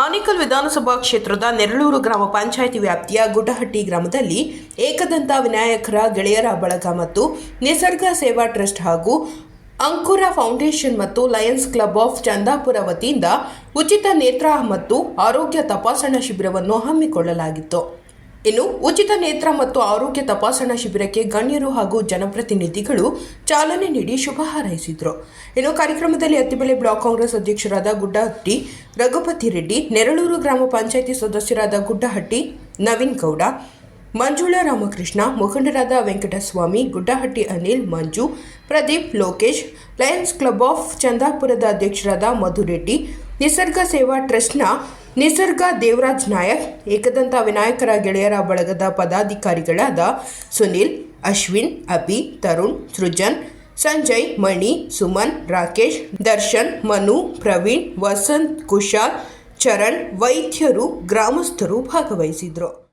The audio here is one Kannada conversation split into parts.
ಆನೇಕಲ್ ವಿಧಾನಸಭಾ ಕ್ಷೇತ್ರದ ನೆರಳೂರು ಗ್ರಾಮ ಪಂಚಾಯಿತಿ ವ್ಯಾಪ್ತಿಯ ಗುಡಹಟ್ಟಿ ಗ್ರಾಮದಲ್ಲಿ ಏಕದಂತ ವಿನಾಯಕರ ಗೆಳೆಯರ ಬಳಗ ಮತ್ತು ನಿಸರ್ಗ ಸೇವಾ ಟ್ರಸ್ಟ್ ಹಾಗೂ ಅಂಕುರ ಫೌಂಡೇಶನ್ ಮತ್ತು ಲಯನ್ಸ್ ಕ್ಲಬ್ ಆಫ್ ಚಂದಾಪುರ ವತಿಯಿಂದ ಉಚಿತ ನೇತ್ರ ಮತ್ತು ಆರೋಗ್ಯ ತಪಾಸಣಾ ಶಿಬಿರವನ್ನು ಹಮ್ಮಿಕೊಳ್ಳಲಾಗಿತ್ತು. ಇನ್ನು ಉಚಿತ ನೇತ್ರ ಮತ್ತು ಆರೋಗ್ಯ ತಪಾಸಣಾ ಶಿಬಿರಕ್ಕೆ ಗಣ್ಯರು ಹಾಗೂ ಜನಪ್ರತಿನಿಧಿಗಳು ಚಾಲನೆ ನೀಡಿ ಶುಭ ಹಾರೈಸಿದರು. ಇನ್ನು ಕಾರ್ಯಕ್ರಮದಲ್ಲಿ ಅತ್ತಿಬೆಲೆ ಬ್ಲಾಕ್ ಕಾಂಗ್ರೆಸ್ ಅಧ್ಯಕ್ಷರಾದ ಗುಡ್ಡಹಟ್ಟಿ, ರಘುಪತಿ ರೆಡ್ಡಿ, ನೆರಳೂರು ಗ್ರಾಮ ಪಂಚಾಯಿತಿ ಸದಸ್ಯರಾದ ಗುಡ್ಡಹಟ್ಟಿ, ನವೀನ್ ಗೌಡ, ಮಂಜುಳಾ ರಾಮಕೃಷ್ಣ, ಮುಖಂಡರಾದ Venkataswamy, Guddahatti Anil, Manju, Pradeep, Lokesh, Lions Club of ಚಂದಾಪುರದ ಅಧ್ಯಕ್ಷರಾದ ಮಧುರೆಡ್ಡಿ, ನಿಸರ್ಗ ಸೇವಾ ಟ್ರಸ್ಟ್ನ ನಿಸರ್ಗ ದೇವರಾಜ್ ನಾಯಕ್, ಏಕದಂತ ವಿನಾಯಕರ ಗೆಳೆಯರ ಬಳಗದ ಪದಾಧಿಕಾರಿಗಳಾದ ಸುನಿಲ್, ಅಶ್ವಿನ್, ಅಭಿ, ತರುಣ್, ಸೃಜನ್, ಸಂಜಯ್, ಮಣಿ, ಸುಮನ್, ರಾಕೇಶ್, ದರ್ಶನ್, ಮನು, ಪ್ರವೀಣ್, ವಸಂತ್, ಕುಶಾಲ್, ಚರಣ್, ವೈದ್ಯರು, ಗ್ರಾಮಸ್ಥರು ಭಾಗವಹಿಸಿದ್ರು.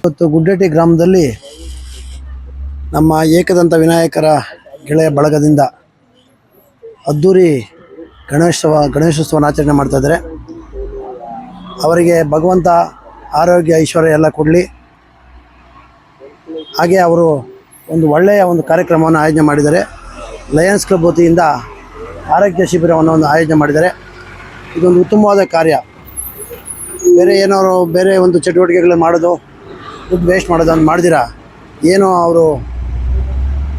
ಇವತ್ತು ಗುಡ್ಡಟ್ಟಿ ಗ್ರಾಮದಲ್ಲಿ ನಮ್ಮ ಏಕದಂತ ವಿನಾಯಕರ ಗೆಳೆಯ ಬಳಗದಿಂದ ಅದ್ದೂರಿ ಗಣೇಶೋತ್ಸವ, ಗಣೇಶೋತ್ಸವನ ಆಚರಣೆ ಮಾಡ್ತಾಯಿದ್ದಾರೆ ಅವರಿಗೆ ಭಗವಂತ ಆರೋಗ್ಯ, ಐಶ್ವರ್ಯ ಎಲ್ಲ ಕೊಡಲಿ. ಹಾಗೆ ಅವರು ಒಂದು ಒಳ್ಳೆಯ ಒಂದು ಕಾರ್ಯಕ್ರಮವನ್ನು ಆಯೋಜನೆ ಮಾಡಿದ್ದಾರೆ. ಲಯನ್ಸ್ ಕ್ಲಬ್ ವತಿಯಿಂದ ಆರೋಗ್ಯ ಶಿಬಿರವನ್ನು ಒಂದು ಆಯೋಜನೆ ಮಾಡಿದ್ದಾರೆ. ಇದೊಂದು ಉತ್ತಮವಾದ ಕಾರ್ಯ. ಬೇರೆ ಏನಾದ್ರು ಬೇರೆ ಒಂದು ಚಟುವಟಿಕೆಗಳು ಮಾಡೋದು ದುಡ್ಡು ವೇಸ್ಟ್ ಮಾಡೋದನ್ನು ಮಾಡ್ದಿರಾ? ಏನೋ ಅವರು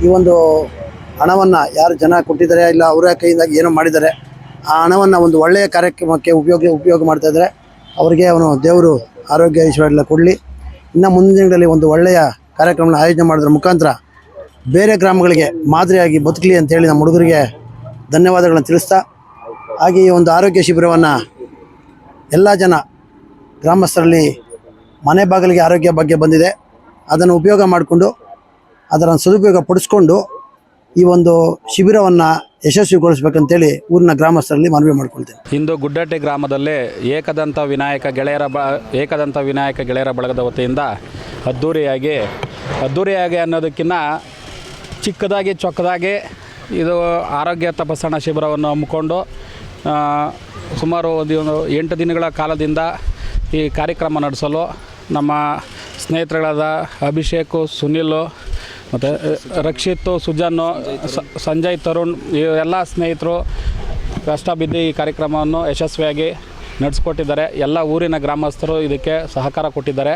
ಈ ಒಂದು ಹಣವನ್ನು ಯಾರು ಜನ ಕೊಟ್ಟಿದ್ದಾರೆ ಇಲ್ಲ ಅವರ ಕೈಯಿಂದ ಏನೋ ಮಾಡಿದ್ದಾರೆ, ಆ ಹಣವನ್ನು ಒಂದು ಒಳ್ಳೆಯ ಕಾರ್ಯಕ್ರಮಕ್ಕೆ ಉಪಯೋಗ ಉಪಯೋಗ ಮಾಡ್ತಾ ಇದ್ದಾರೆ. ಅವರಿಗೆ ಅವನು ದೇವರು ಆರೋಗ್ಯ ಎಲ್ಲ ಕೊಡಲಿ. ಇನ್ನು ಮುಂದಿನ ದಿನಗಳಲ್ಲಿ ಒಂದು ಒಳ್ಳೆಯ ಕಾರ್ಯಕ್ರಮನ ಆಯೋಜನೆ ಮಾಡೋದ್ರ ಮುಖಾಂತರ ಬೇರೆ ಗ್ರಾಮಗಳಿಗೆ ಮಾದರಿಯಾಗಿ ಬದುಕಲಿ ಅಂತೇಳಿ ನಮ್ಮ ಹುಡುಗರಿಗೆ ಧನ್ಯವಾದಗಳನ್ನು ತಿಳಿಸ್ತಾ, ಹಾಗೆ ಈ ಒಂದು ಆರೋಗ್ಯ ಶಿಬಿರವನ್ನು ಎಲ್ಲ ಜನ ಗ್ರಾಮಸ್ಥರಲ್ಲಿ ಮನೆ ಬಾಗಿಲಿಗೆ ಆರೋಗ್ಯ ಬಗ್ಗೆ ಬಂದಿದೆ. ಅದನ್ನು ಉಪಯೋಗ ಮಾಡಿಕೊಂಡು, ಅದರ ಸದುಪಯೋಗ ಪಡಿಸ್ಕೊಂಡು ಈ ಒಂದು ಶಿಬಿರವನ್ನು ಯಶಸ್ವಿಗೊಳಿಸ್ಬೇಕಂತೇಳಿ ಊರಿನ ಗ್ರಾಮಸ್ಥರಲ್ಲಿ ಮನವಿ ಮಾಡ್ಕೊಳ್ತೇನೆ. ಇಂದು ಗುಡ್ಡಟ್ಟಿ ಗ್ರಾಮದಲ್ಲಿ ಏಕದಂತ ವಿನಾಯಕ ಗೆಳೆಯರ ಬ, ಏಕದಂತ ವಿನಾಯಕ ಗೆಳೆಯರ ಬಳಗದ ವತಿಯಿಂದ ಅದ್ಧೂರಿಯಾಗಿ ಅದ್ಧೂರಿಯಾಗಿ ಅನ್ನೋದಕ್ಕಿಂತ ಚಿಕ್ಕದಾಗಿ ಚೊಕ್ಕದಾಗಿ ಇದು ಆರೋಗ್ಯ ತಪಾಸಣಾ ಶಿಬಿರವನ್ನು ಹಮ್ಮಿಕೊಂಡು ಸುಮಾರು ಒಂದು ಎಂಟು ದಿನಗಳ ಕಾಲದಿಂದ ಈ ಕಾರ್ಯಕ್ರಮ ನಡೆಸಲು ನಮ್ಮ ಸ್ನೇಹಿತರುಗಳಾದ ಅಭಿಷೇಕು, ಸುನಿಲು ಮತ್ತು ರಕ್ಷಿತ್, ಸುಜನ್ನು ಸಂಜಯ್ ತರುಣ್ ಎಲ್ಲ ಸ್ನೇಹಿತರು ಕಷ್ಟ ಬಿದ್ದು ಈ ಕಾರ್ಯಕ್ರಮವನ್ನು ಯಶಸ್ವಿಯಾಗಿ ನಡೆಸ್ಕೊಟ್ಟಿದ್ದಾರೆ. ಎಲ್ಲ ಊರಿನ ಗ್ರಾಮಸ್ಥರು ಇದಕ್ಕೆ ಸಹಕಾರ ಕೊಟ್ಟಿದ್ದಾರೆ.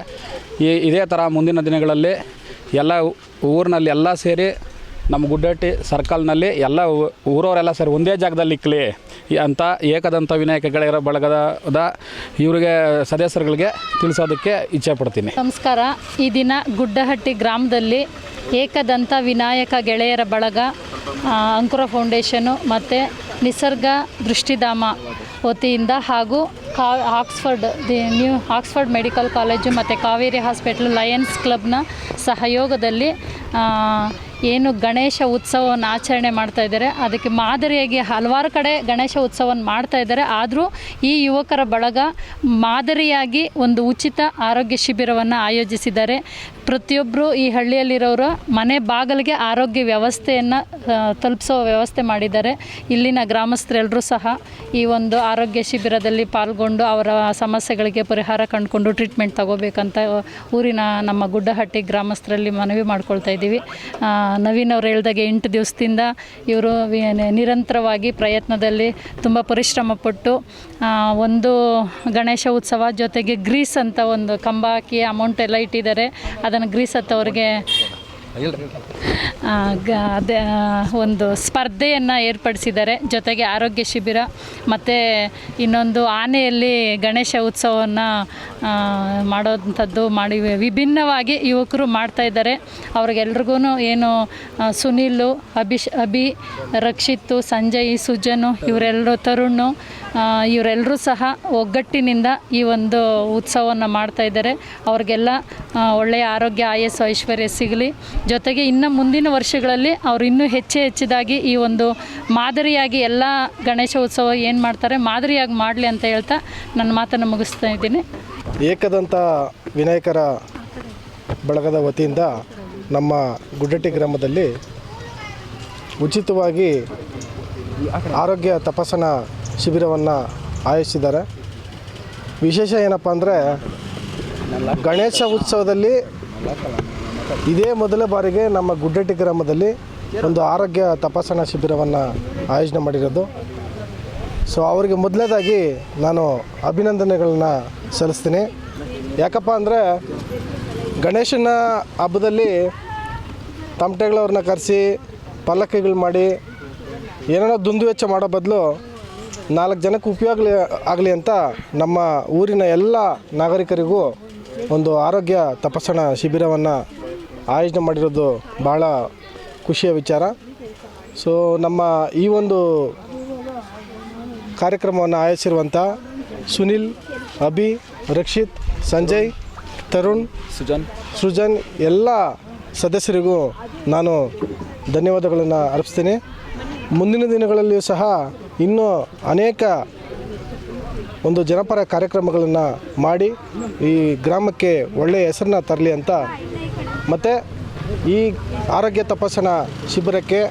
ಈ, ಇದೇ ಥರ ಮುಂದಿನ ದಿನಗಳಲ್ಲಿ ಎಲ್ಲ ಊರಿನಲ್ಲಿ ಎಲ್ಲ ಸೇರಿ ನಮ್ಮ ಗುಡ್ಡಟ್ಟಿ ಸರ್ಕಲ್ನಲ್ಲಿ ಎಲ್ಲ ಊರವರೆಲ್ಲ ಸರ್ ಒಂದೇ ಜಾಗದಲ್ಲಿ ಇಕ್ಕಲಿ ಅಂತ ಏಕದಂತ ವಿನಾಯಕ ಗೆಳೆಯರ ಬಳಗದ ಇವರಿಗೆ ಸದಸ್ಯರುಗಳಿಗೆ ತಿಳಿಸೋದಕ್ಕೆ ಇಚ್ಛೆ ಪಡ್ತೀನಿ. ನಮಸ್ಕಾರ. ಈ ದಿನ ಗುಡ್ಡಹಟ್ಟಿ ಗ್ರಾಮದಲ್ಲಿ ಏಕದಂತ ವಿನಾಯಕ ಗೆಳೆಯರ ಬಳಗ ಅಂಕುರ ಫೌಂಡೇಶನು ಮತ್ತು ನಿಸರ್ಗ ದೃಷ್ಟಿಧಾಮ ವತಿಯಿಂದ ಹಾಗೂ ಕಾ, Oxford the new, Oxford medical college ಮತ್ತು ಕಾವೇರಿ ಹಾಸ್ಪಿಟ್ಲ್ ಲಯನ್ಸ್ ಕ್ಲಬ್ನ ಸಹಯೋಗದಲ್ಲಿ ಏನು ಗಣೇಶ ಉತ್ಸವವನ್ನು ಆಚರಣೆ ಮಾಡ್ತಾ ಇದ್ದಾರೆ. ಅದಕ್ಕೆ ಮಾದರಿಯಾಗಿ ಹಲವಾರು ಕಡೆ ಗಣೇಶ ಉತ್ಸವವನ್ನು ಮಾಡ್ತಾ ಇದ್ದಾರೆ. ಆದರೂ ಈ ಯುವಕರ ಬಳಗ ಮಾದರಿಯಾಗಿ ಒಂದು ಉಚಿತ ಆರೋಗ್ಯ ಶಿಬಿರವನ್ನು ಆಯೋಜಿಸಿದ್ದಾರೆ. ಪ್ರತಿಯೊಬ್ಬರು ಈ ಹಳ್ಳಿಯಲ್ಲಿರೋರು ಮನೆ ಬಾಗಿಲಿಗೆ ಆರೋಗ್ಯ ವ್ಯವಸ್ಥೆಯನ್ನು ತಲುಪಿಸೋ ವ್ಯವಸ್ಥೆ ಮಾಡಿದ್ದಾರೆ. ಇಲ್ಲಿನ ಗ್ರಾಮಸ್ಥರೆಲ್ಲರೂ ಸಹ ಈ ಒಂದು ಆರೋಗ್ಯ ಶಿಬಿರದಲ್ಲಿ ಪಾಲ್ಗೊಂಡು ಅವರ ಸಮಸ್ಯೆಗಳಿಗೆ ಪರಿಹಾರ ಕಂಡುಕೊಂಡು ಟ್ರೀಟ್ಮೆಂಟ್ ತಗೋಬೇಕಂತ ಊರಿನ ನಮ್ಮ ಗುಡ್ಡಹಟ್ಟಿ ಗ್ರಾಮಸ್ಥರಲ್ಲಿ ಮನವಿ ಮಾಡ್ಕೊಳ್ತಾ ಇದ್ದೀವಿ. ನವೀನ್ ಅವ್ರು ಹೇಳ್ದಾಗೆ ಎಂಟು ದಿವಸದಿಂದ ಇವರು ನಿರಂತರವಾಗಿ ಪ್ರಯತ್ನದಲ್ಲಿ ತುಂಬ ಪರಿಶ್ರಮ ಪಟ್ಟು ಒಂದು ಗಣೇಶ ಉತ್ಸವ ಜೊತೆಗೆ ಗ್ರೀಸ್ ಅಂತ ಒಂದು ಕಂಬ ಹಾಕಿ ಅಮೌಂಟ್ ಎಲ್ಲ ಇಟ್ಟಿದ್ದಾರೆ. ಅದನ್ನು ಗ್ರೀಸ್ ಹತ್ತವ್ರಿಗೆ ಗ- ಅದೇ ಒಂದು ಸ್ಪರ್ಧೆಯನ್ನು ಏರ್ಪಡಿಸಿದ್ದಾರೆ. ಜೊತೆಗೆ ಆರೋಗ್ಯ ಶಿಬಿರ, ಮತ್ತು ಇನ್ನೊಂದು ಆನೆಯಲ್ಲಿ ಗಣೇಶ ಉತ್ಸವವನ್ನು ಮಾಡೋವಂಥದ್ದು ಮಾಡಿ, ವಿಭಿನ್ನವಾಗಿ ಯುವಕರು ಮಾಡ್ತಾ ಇದ್ದಾರೆ. ಅವ್ರಿಗೆಲ್ರಿಗೂ ಏನು ಸುನೀಲು ಸುನಿಲು, ಅಭಿಷ್, ಅಭಿ ರಕ್ಷಿತ್ತು ಸಂಜಯ್, ಸುಜನು, ಇವರೆಲ್ಲರೂ ತರುಣ್ ಇವರೆಲ್ಲರೂ ಸಹ ಒಗ್ಗಟ್ಟಿನಿಂದ ಈ ಒಂದು ಉತ್ಸವವನ್ನು ಮಾಡ್ತಾ ಇದ್ದಾರೆ. ಅವ್ರಿಗೆಲ್ಲ ಒಳ್ಳೆಯ ಆರೋಗ್ಯ, ಆಯಸ್ಸು, ಐಶ್ವರ್ಯ ಸಿಗಲಿ. ಜೊತೆಗೆ ಇನ್ನು ಮುಂದಿನ ವರ್ಷಗಳಲ್ಲಿ ಅವರು ಇನ್ನೂ ಹೆಚ್ಚು ಹೆಚ್ಚಿದಾಗಿ ಈ ಒಂದು ಮಾದರಿಯಾಗಿ ಎಲ್ಲ ಗಣೇಶ ಉತ್ಸವ ಏನು ಮಾಡ್ತಾರೆ, ಮಾದರಿಯಾಗಿ ಮಾಡಲಿ ಅಂತ ಹೇಳ್ತಾ ನನ್ನ ಮಾತನ್ನು ಮುಗಿಸ್ತಾ ಇದ್ದೀನಿ. ಏಕದಂತ ವಿನಾಯಕರ ಬಳಗದ ವತಿಯಿಂದ ನಮ್ಮ ಗುಡ್ಡಟ್ಟಿ ಗ್ರಾಮದಲ್ಲಿ ಉಚಿತವಾಗಿ ಆರೋಗ್ಯ ತಪಾಸಣಾ ಶಿಬಿರವನ್ನು ಆಯೋಜಿಸಿದ್ದಾರೆ. ವಿಶೇಷ ಏನಪ್ಪ ಅಂದರೆ ಗಣೇಶ ಉತ್ಸವದಲ್ಲಿ ಇದೇ ಮೊದಲ ಬಾರಿಗೆ ನಮ್ಮ ಗುಡ್ಡಟ್ಟಿ ಗ್ರಾಮದಲ್ಲಿ ಒಂದು ಆರೋಗ್ಯ ತಪಾಸಣಾ ಶಿಬಿರವನ್ನು ಆಯೋಜನೆ ಮಾಡಿರೋದು. ಸೊ ಅವರಿಗೆ ಮೊದಲನೇದಾಗಿ ನಾನು ಅಭಿನಂದನೆಗಳನ್ನ ಸಲ್ಲಿಸ್ತೀನಿ. ಯಾಕಪ್ಪ ಅಂದರೆ ಗಣೇಶನ ಹಬ್ಬದಲ್ಲಿ ತಮಟೆಗಳವ್ರನ್ನ ಕರೆಸಿ ಪಲ್ಲಕ್ಕಿಗಳು ಮಾಡಿ ಏನೇನೋ ದುಂದುವೆಚ್ಚ ಮಾಡೋ ಬದಲು ನಾಲ್ಕು ಜನಕ್ಕೆ ಉಪಯೋಗ ಆಗಲಿ ಅಂತ ನಮ್ಮ ಊರಿನ ಎಲ್ಲ ನಾಗರಿಕರಿಗೂ ಒಂದು ಆರೋಗ್ಯ ತಪಾಸಣಾ ಶಿಬಿರವನ್ನು ಆಯೋಜನೆ ಮಾಡಿರೋದು ಭಾಳ ಖುಷಿಯ ವಿಚಾರ. ಸೊ ನಮ್ಮ ಈ ಒಂದು ಕಾರ್ಯಕ್ರಮವನ್ನು ಆಯೋಜಿಸಿರುವಂಥ ಸುನಿಲ್ ಅಭಿ ರಕ್ಷಿತ್ ಸಂಜಯ್ ತರುಣ್ ಸುಜನ್. ಸೃಜನ್ ಎಲ್ಲ ಸದಸ್ಯರಿಗೂ ನಾನು ಧನ್ಯವಾದಗಳನ್ನು ಅರ್ಪಿಸ್ತೀನಿ. ಮುಂದಿನ ದಿನಗಳಲ್ಲಿಯೂ ಸಹ ಇನ್ನೂ ಅನೇಕ ಒಂದು ಜನಪರ ಕಾರ್ಯಕ್ರಮಗಳನ್ನು ಮಾಡಿ ಈ ಗ್ರಾಮಕ್ಕೆ ಒಳ್ಳೆಯ ಹೆಸರನ್ನ ತರಲಿ ಅಂತ. ಮತ್ತು ಈ ಆರೋಗ್ಯ ತಪಾಸಣಾ ಶಿಬಿರಕ್ಕೆ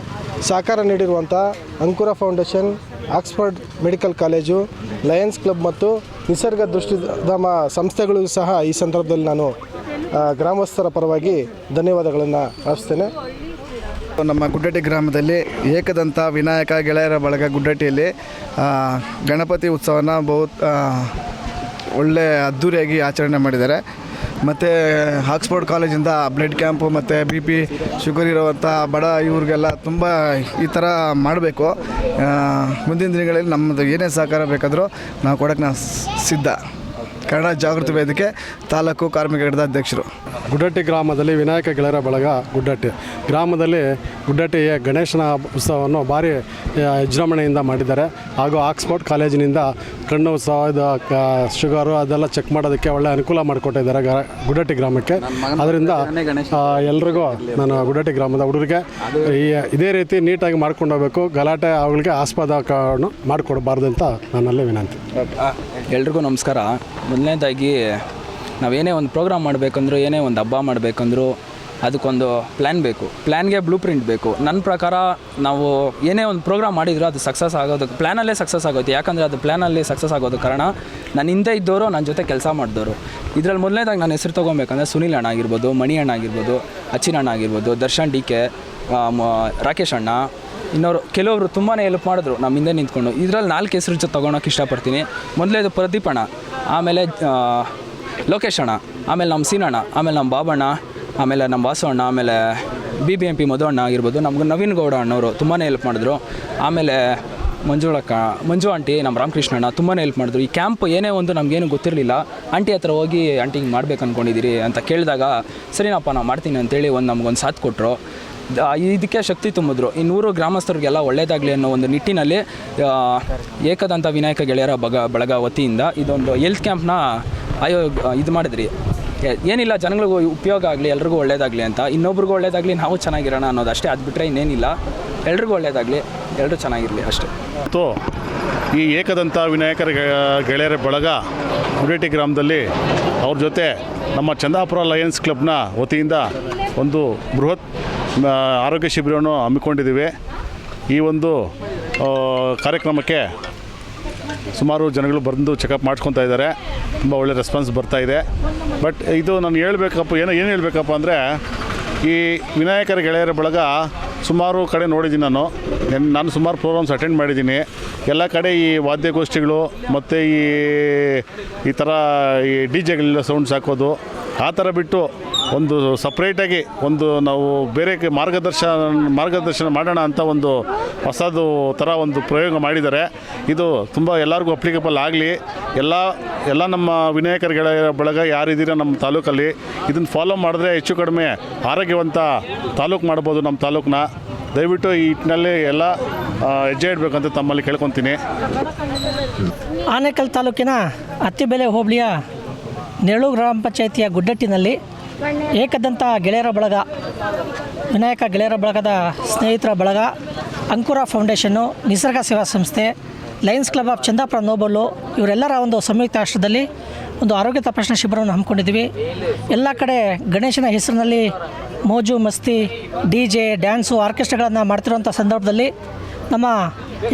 ಸಹಕಾರ ನೀಡಿರುವಂಥ Ankura foundation, Oxford medical college, Lions Club ಮತ್ತು ನಿಸರ್ಗ ದೃಷ್ಟಿಧಾಮ ಸಂಸ್ಥೆಗಳಿಗೂ ಸಹ ಈ ಸಂದರ್ಭದಲ್ಲಿ ನಾನು ಗ್ರಾಮಸ್ಥರ ಪರವಾಗಿ ಧನ್ಯವಾದಗಳನ್ನು ಅರ್ಪಿಸ್ತೇನೆ ನಮ್ಮ ಗುಡ್ಡಟ್ಟಿ ಗ್ರಾಮದಲ್ಲಿ ಏಕದಂತ ವಿನಾಯಕ ಗೆಳೆಯರ ಬಳಗ ಗುಡ್ಡಟ್ಟಿಯಲ್ಲಿ ಗಣಪತಿ ಉತ್ಸವನ ಬಹು ಒಳ್ಳೆ ಅದ್ಧೂರಿಯಾಗಿ ಆಚರಣೆ ಮಾಡಿದ್ದಾರೆ. ಮತ್ತು ಆಕ್ಸ್ಫೋರ್ಡ್ ಕಾಲೇಜಿಂದ ಬ್ಲಡ್ ಕ್ಯಾಂಪು ಮತ್ತು ಬಿ ಪಿ ಶುಗರ್ ಇರುವಂಥ ಬಡ ಇವ್ರಿಗೆಲ್ಲ ತುಂಬ ಈ ಥರ ಮಾಡಬೇಕು. ಮುಂದಿನ ದಿನಗಳಲ್ಲಿ ನಮ್ಮದು ಏನೇ ಸಹಕಾರ ಬೇಕಾದರೂ ನಾವು ಕೊಡೋಕ್ಕೆ ನಾವು ಸಿದ್ಧ. ಕನ್ನಡ ಜಾಗೃತಿ ವೇದಿಕೆ ತಾಲೂಕು ಕಾರ್ಮಿಕ ಘಟಕದ ಅಧ್ಯಕ್ಷರು. ಗುಡ್ಡಟ್ಟಿ ಗ್ರಾಮದಲ್ಲಿ ವಿನಾಯಕ ಗೆಳೆಯರ ಬಳಗ ಗುಡ್ಡಟ್ಟಿ. ಗ್ರಾಮದಲ್ಲಿ ಗುಡ್ಡಟ್ಟಿಯ ಗಣೇಶನ ಉತ್ಸವವನ್ನು ಭಾರಿ ವಿಜೃಂಭಣೆಯಿಂದ ಮಾಡಿದ್ದಾರೆ. ಹಾಗೂ ಆಕ್ಸ್ಫೋರ್ಡ್ ಕಾಲೇಜಿನಿಂದ ಕಣ್ಣು ಉತ್ಸವ ಇದು ಶುಗರು ಅದೆಲ್ಲ ಚೆಕ್ ಮಾಡೋದಕ್ಕೆ ಒಳ್ಳೆ ಅನುಕೂಲ ಮಾಡಿಕೊಟ್ಟಿದ್ದಾರೆ ಗ- ಗುಡ್ಡಟ್ಟಿ ಗ್ರಾಮಕ್ಕೆ. ಅದರಿಂದ ಎಲ್ರಿಗೂ ನಾನು ಗುಡ್ಡಟ್ಟಿ ಗ್ರಾಮದ ಹುಡುಗರಿಗೆ ಈ ಇದೇ ರೀತಿ ನೀಟಾಗಿ ಮಾಡ್ಕೊಂಡು ಹೋಗಬೇಕು. ಗಲಾಟೆ ಅವುಗಳಿಗೆ ಆಸ್ಪದ ಮಾಡಿಕೊಡ್ಬಾರ್ದು ಅಂತ ನನ್ನಲ್ಲಿ ವಿನಂತಿ. ಎಲ್ರಿಗೂ ನಮಸ್ಕಾರ. ಮೊದಲನೇದಾಗಿ ನಾವೇನೇ ಒಂದು ಪ್ರೋಗ್ರಾಮ್ ಮಾಡಬೇಕಂದ್ರೂ, ಏನೇ ಒಂದು ಹಬ್ಬ ಮಾಡಬೇಕಂದ್ರೂ ಅದಕ್ಕೊಂದು ಪ್ಲ್ಯಾನ್ ಬೇಕು. ಪ್ಲ್ಯಾನ್ಗೆ ಬ್ಲೂ ಪ್ರಿಂಟ್ ಬೇಕು. ನನ್ನ ಪ್ರಕಾರ ನಾವು ಏನೇ ಒಂದು ಪ್ರೋಗ್ರಾಮ್ ಮಾಡಿದ್ರು ಅದು ಸಕ್ಸಸ್ ಆಗೋದಕ್ಕೆ ಪ್ಲ್ಯಾನಲ್ಲೇ ಸಕ್ಸಸ್ ಆಗುತ್ತೆ ಯಾಕಂದರೆ ಅದು ಪ್ಲ್ಯಾನಲ್ಲಿ ಸಕ್ಸಸ್ ಆಗೋದು ಕಾರಣ ನನ್ನ ಹಿಂದೆ ಇದ್ದವರು ನನ್ನ ಜೊತೆ ಕೆಲಸ ಮಾಡಿದವರು ಇದರಲ್ಲಿ ಮೊದಲನೇದಾಗಿ ನಾನು ಹೆಸರು ತೊಗೊಬೇಕಂದ್ರೆ ಸುನಿಲ್ ಅಣ್ಣ ಆಗಿರ್ಬೋದು, ಮಣಿ ಅಣ್ಣ ಆಗಿರ್ಬೋದು ಅಚ್ಚಿನ ಅಣ್ಣ ಆಗಿರ್ಬೋದು, ದರ್ಶನ್ ಡಿ ಕೆ ರಾಕೇಶ್ ಅಣ್ಣ ಇನ್ನವರು ಕೆಲವರು ತುಂಬಾ ಹೆಲ್ಪ್ ಮಾಡಿದ್ರು ನಮ್ಮ ಹಿಂದೆ ನಿಂತ್ಕೊಂಡು. ಇದರಲ್ಲಿ ನಾಲ್ಕು ಹೆಸರು ಜೊತೆ ತೊಗೊಳಕ್ಕೆ ಇಷ್ಟಪಡ್ತೀನಿ. ಮೊದಲೇದು ಪ್ರದೀಪ್ ಅಣ್ಣ, ಆಮೇಲೆ ಲೋಕೇಶ್ ಅಣ್ಣ, ಆಮೇಲೆ ನಮ್ಮ ಸೀನಣ್ಣ ಆಮೇಲೆ ನಮ್ಮ ಬಾಬಣ್ಣ, ಆಮೇಲೆ ನಮ್ಮ ವಾಸು ಆಮೇಲೆ B B M P Madhu ಅಣ್ಣ ಆಗಿರ್ಬೋದು, ನಮ್ಗೆ ನವೀನ್ ಗೌಡ ಅಣ್ಣವರು ತುಂಬಾ ಹೆಲ್ಪ್ ಮಾಡಿದ್ರು. ಆಮೇಲೆ ಮಂಜುಳಕ್ಕ, ಮಂಜು ಆಂಟಿ ನಮ್ಮ ರಾಮಕೃಷ್ಣ ಅಣ್ಣ ತುಂಬಾ ಹೆಲ್ಪ್ ಮಾಡಿದ್ರು. ಈ ಕ್ಯಾಂಪ್ ಏನೇ ಒಂದು ನಮಗೇನು ಗೊತ್ತಿರಲಿಲ್ಲ. ಆಂಟಿ ಹತ್ರ ಹೋಗಿ ಆಂಟಿ ಹಿಂಗೆ ಮಾಡ್ಬೇಕು ಅಂದ್ಕೊಂಡಿದ್ದೀರಿ ಅಂತ ಕೇಳಿದಾಗ, ಸರಿನಪ್ಪ ನಾವು ಮಾಡ್ತೀನಿ ಅಂತೇಳಿ ಒಂದು ನಮ್ಗೊಂದು ಸಾಥ್ ಕೊಟ್ಟರು ಇದಕ್ಕೆ ಶಕ್ತಿ ತುಂಬಿದ್ರು. ಈ ನೂರು ಗ್ರಾಮಸ್ಥರಿಗೆಲ್ಲ ಒಳ್ಳೆಯದಾಗಲಿ ಅನ್ನೋ ಒಂದು ನಿಟ್ಟಿನಲ್ಲಿ ಏಕದಂತ ವಿನಾಯಕ ಗೆಳೆಯರ ಬಗ, ಬಳಗ ವತಿಯಿಂದ ಇದೊಂದು ಹೆಲ್ತ್ ಕ್ಯಾಂಪ್ನ ಆಯೋ ಇದು ಮಾಡಿದ್ರಿ. ಏನಿಲ್ಲ, ಜನಗಳಿಗೂ ಉಪಯೋಗ ಆಗಲಿ, ಎಲ್ರಿಗೂ ಒಳ್ಳೇದಾಗಲಿ ಅಂತ. ಇನ್ನೊಬ್ರಿಗೂ ಒಳ್ಳೇದಾಗಲಿ, ನಾವು ಚೆನ್ನಾಗಿರೋಣ ಅನ್ನೋದು ಅಷ್ಟೇ. ಅದು ಬಿಟ್ಟರೆ ಇನ್ನೇನಿಲ್ಲ. ಎಲ್ರಿಗೂ ಒಳ್ಳೇದಾಗಲಿ ಎಲ್ಲರೂ ಚೆನ್ನಾಗಿರಲಿ ಅಷ್ಟೇ. ಮತ್ತು ಈ ಏಕದಂತ ವಿನಾಯಕರ ಗೆಳೆಯರ ಬಳಗ ಗುಡೇಟಿ ಗ್ರಾಮದಲ್ಲಿ ಅವ್ರ ಜೊತೆ ನಮ್ಮ ಚಂದಾಪುರ ಲಯನ್ಸ್ ಕ್ಲಬ್ನ ವತಿಯಿಂದ ಒಂದು ಬೃಹತ್ ಆರೋಗ್ಯ ಶಿಬಿರವನ್ನು ಹಮ್ಮಿಕೊಂಡಿದ್ದೀವಿ. ಈ ಒಂದು ಕಾರ್ಯಕ್ರಮಕ್ಕೆ ಸುಮಾರು ಜನಗಳು ಬಂದು ಚೆಕಪ್ ಮಾಡ್ಕೊತಾ ಇದ್ದಾರೆ. ತುಂಬ ಒಳ್ಳೆ ರೆಸ್ಪಾನ್ಸ್ ಬರ್ತಾ ಇದೆ. ಬಟ್ ಇದು ನಾನು ಹೇಳ್ಬೇಕಪ್ಪ, ಏನೋ, ಏನು ಹೇಳಬೇಕಪ್ಪ ಅಂದರೆ, ಈ ವಿನಾಯಕರ ಗೆಳೆಯರ ಬಳಗ ಸುಮಾರು ಕಡೆ ನೋಡಿದ್ದೀನಿ ನಾನು. ನೆನ್- ಸುಮಾರು ಪ್ರೋಗ್ರಾಮ್ಸ್ ಅಟೆಂಡ್ ಮಾಡಿದ್ದೀನಿ. ಎಲ್ಲ ಕಡೆ ಈ ವಾದ್ಯಗೋಷ್ಠಿಗಳು, ಮತ್ತು ಈ ಈ ಥರ ಈ ಡಿ ಜೆಗಳೆಲ್ಲ ಸೌಂಡ್ಸ್ ಹಾಕೋದು, ಆ ಥರ ಬಿಟ್ಟು ಒಂದು ಸಪ್ರೇಟಾಗಿ ಒಂದು ನಾವು ಬೇರೆ ಮಾರ್ಗದರ್ಶನ ಮಾರ್ಗದರ್ಶನ ಮಾಡೋಣ ಅಂತ ಒಂದು ಹೊಸದು ಥರ ಒಂದು ಪ್ರಯೋಗ ಮಾಡಿದ್ದಾರೆ. ಇದು ತುಂಬ ಎಲ್ಲರಿಗೂ ಅಪ್ಲಿಕೇಬಲ್ ಆಗಲಿ. ಎಲ್ಲ ಎಲ್ಲ ನಮ್ಮ ವಿನಾಯಕರ ಗೆಳೆಯರ ಬಳಗ ಯಾರಿದ್ದೀರ ನಮ್ಮ ತಾಲೂಕಲ್ಲಿ ಇದನ್ನು ಫಾಲೋ ಮಾಡಿದ್ರೆ ಹೆಚ್ಚು ಕಡಿಮೆ ಆರೋಗ್ಯವಂತ ತಾಲೂಕು ಮಾಡ್ಬೋದು ನಮ್ಮ ತಾಲೂಕನ್ನ ದಯವಿಟ್ಟು ಈ ನಿಟ್ಟಿನಲ್ಲಿ ಎಲ್ಲ ಹೆಜ್ಜೆ ಇಡಬೇಕಂತ ತಮ್ಮಲ್ಲಿ ಕೇಳ್ಕೊತೀನಿ. ಆನೇಕಲ್ ತಾಲೂಕಿನ ಅತ್ತಿಬೆಲೆ ಹೋಬಳಿಯ ನೆರಳು ಗ್ರಾಮ ಪಂಚಾಯಿತಿಯ ಗುಡ್ಡಟ್ಟಿನಲ್ಲಿ ಏಕದಂತ ಗೆಳೆಯರ ಬಳಗ, ವಿನಾಯಕ ಗೆಳೆಯರ ಬಳಗದ ಸ್ನೇಹಿತರ ಬಳಗ, ಅಂಕುರ ಫೌಂಡೇಶನ್ನು ನಿಸರ್ಗ ಸೇವಾ ಸಂಸ್ಥೆ, Lions Club of Chandapura noble, ಇವರೆಲ್ಲರ ಒಂದು ಸಂಯುಕ್ತ ಆಶ್ರಯದಲ್ಲಿ ಒಂದು ಆರೋಗ್ಯ ತಪಾಸಣಾ ಶಿಬಿರವನ್ನು ಹಮ್ಮಿಕೊಂಡಿದ್ದೀವಿ. ಎಲ್ಲ ಕಡೆ ಗಣೇಶನ ಹೆಸರಿನಲ್ಲಿ ಮೋಜು, ಮಸ್ತಿ, ಡಿ ಜೆ, ಡ್ಯಾನ್ಸು, ಆರ್ಕೆಸ್ಟ್ರಾಗಳನ್ನು ಮಾಡ್ತಿರುವಂಥ ಸಂದರ್ಭದಲ್ಲಿ ನಮ್ಮ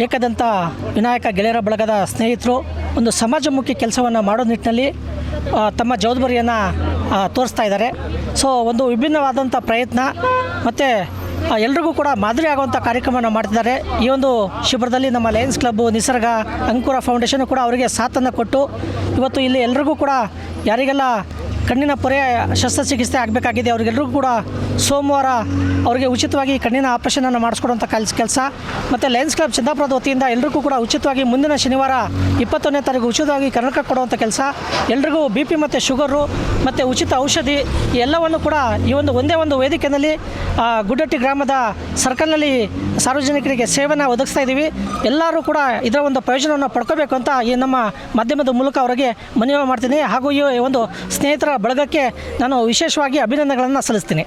ಏಕದಂತ ವಿನಾಯಕ ಗೆಳೆಯರ ಬಳಗದ ಸ್ನೇಹಿತರು ಒಂದು ಸಮಾಜಮುಖಿ ಕೆಲಸವನ್ನು ಮಾಡೋ ನಿಟ್ಟಿನಲ್ಲಿ ತಮ್ಮ ಜವಾಬ್ದಾರಿಯನ್ನು ತೋರಿಸ್ತಾ ಇದ್ದಾರೆ. ಸೊ ಒಂದು ವಿಭಿನ್ನವಾದಂಥ ಪ್ರಯತ್ನ ಮತ್ತು ಎಲ್ರಿಗೂ ಕೂಡ ಮಾದರಿ ಆಗುವಂಥ ಕಾರ್ಯಕ್ರಮವನ್ನು ಮಾಡ್ತಿದ್ದಾರೆ. ಈ ಒಂದು ಶಿಬಿರದಲ್ಲಿ ನಮ್ಮ ಲಯನ್ಸ್ ಕ್ಲಬ್ಬು ನಿಸರ್ಗ, ಅಂಕುರ ಫೌಂಡೇಶನ್ ಕೂಡ ಅವರಿಗೆ ಸಾಥನ್ನು ಕೊಟ್ಟು, ಇವತ್ತು ಇಲ್ಲಿ ಎಲ್ರಿಗೂ ಕೂಡ ಯಾರಿಗೆಲ್ಲ ಕಣ್ಣಿನ ಪೊರೆ ಶಸ್ತ್ರಚಿಕಿತ್ಸೆ ಆಗಬೇಕಾಗಿದೆ. ಅವರಿಗೆಲ್ಲರಿಗೂ ಕೂಡ ಸೋಮವಾರ ಅವರಿಗೆ ಉಚಿತವಾಗಿ ಕಣ್ಣಿನ ಆಪರೇಷನನ್ನು ಮಾಡಿಸ್ಕೊಡುವಂಥ ಕೆಲಸ ಕೆಲಸ. ಮತ್ತು ಲಯನ್ಸ್ ಕ್ಲಬ್ ಚಂದಾಪುರದ ವತಿಯಿಂದ ಎಲ್ಲರಿಗೂ ಕೂಡ ಉಚಿತವಾಗಿ ಮುಂದಿನ ಶನಿವಾರ ಇಪ್ಪತ್ತೊಂದನೇ ತಾರೀಕು ಉಚಿತವಾಗಿ ಕರ್ನಾಟಕ ಕೊಡುವಂಥ ಕೆಲಸ. ಎಲ್ರಿಗೂ ಬಿ ಪಿ ಮತ್ತು ಶುಗರು ಮತ್ತು ಉಚಿತ ಔಷಧಿ ಎಲ್ಲವನ್ನು ಕೂಡ ಈ ಒಂದು ಒಂದೇ ಒಂದು ವೇದಿಕೆಯಲ್ಲಿ ಗುಡ್ಡಟ್ಟಿ ಗ್ರಾಮದ ಸರ್ಕಲ್ನಲ್ಲಿ ಸಾರ್ವಜನಿಕರಿಗೆ ಸೇವೆನ ಒದಗಿಸ್ತಾ ಇದ್ದೀವಿ. ಎಲ್ಲರೂ ಕೂಡ ಇದರ ಒಂದು ಪ್ರಯೋಜನವನ್ನು ಪಡ್ಕೋಬೇಕು ಅಂತ ಈ ನಮ್ಮ ಮಾಧ್ಯಮದ ಮೂಲಕ ಅವರಿಗೆ ಮನವಿ ಮಾಡ್ತೀನಿ. ಹಾಗೂ ಈ ಒಂದು ಸ್ನೇಹಿತರ ಬಳಗಕ್ಕೆ ನಾನು ವಿಶೇಷವಾಗಿ ಅಭಿನಂದನೆಗಳನ್ನು ಸಲ್ಲಿಸ್ತೀನಿ.